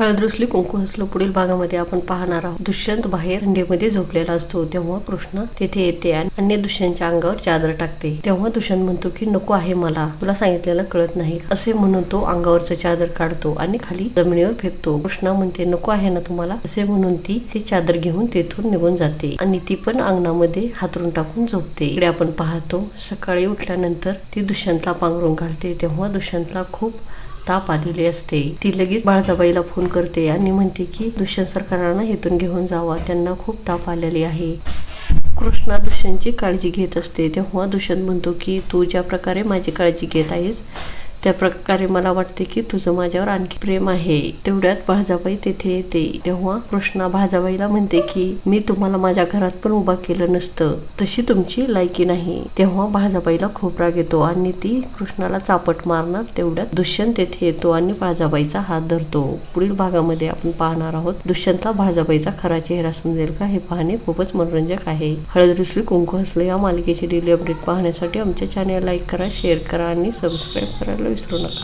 हळद रुसली कुंकू हसलो पुढील भागामध्ये आपण पाहणार आहोत. दुष्यंत बाहेर अंडेमध्ये झोपलेला असतो. तेव्हा कृष्ण तेथे येते आणि अन्य दुष्यंतच्या अंगावर चादर टाकते. तेव्हा दुष्यंत म्हणतो की नको आहे मला. तुला सांगितलेलं कळत नाही. असे म्हणून तो अंगावरचं चादर काढतो आणि खाली जमिनीवर फेकतो. कृष्णा म्हणते नको आहे ना तुम्हाला. असे म्हणून ती ती चादर घेऊन तेथून निघून जाते आणि ती पण अंगणामध्ये हातरून टाकून झोपते. इकडे आपण पाहतो सकाळी उठल्यानंतर ती दुष्यंतला पांघरून घालते. तेव्हा दुष्यंतला खूप ताप आलेली असते. ती लगेच बाळजाबाईला फोन करते आणि म्हणते की दुष्यंत सरकारांना इथून घेऊन जावा. त्यांना खूप ताप आलेली आहे. कृष्णा दुष्यंतची काळजी घेत असते. तेव्हा दुष्यंत म्हणतो की तू ज्या प्रकारे माझी काळजी घेत आहेस त्या प्रकारे मला वाटते की तुझं माझ्यावर आणखी प्रेम आहे. तेवढ्यात बाळजाबाई तेथे येते. तेव्हा कृष्णा बाळजाबाईला म्हणते की मी तुम्हाला माझ्या घरात पण उभा केलं नसतं. तशी तुमची लायकी नाही. तेव्हा बाळजाबाईला खूप राग येतो आणि ती कृष्णाला चापट मारणार तेवढ्यात दुष्यंत तेथे येतो आणि बाळजाबाईचा हात धरतो. पुढील भागामध्ये आपण पाहणार आहोत दुष्यंतला बाळजाबाईचा खरा चेहरा समजेल का? हे पाहणे खूपच मनोरंजक आहे. हळद रुसली कुंकू हसलं या मालिकेची डेली अपडेट पाहण्यासाठी आमच्या चॅनेल लाईक करा शेअर करा आणि सबस्क्राईब करायला विसरू नका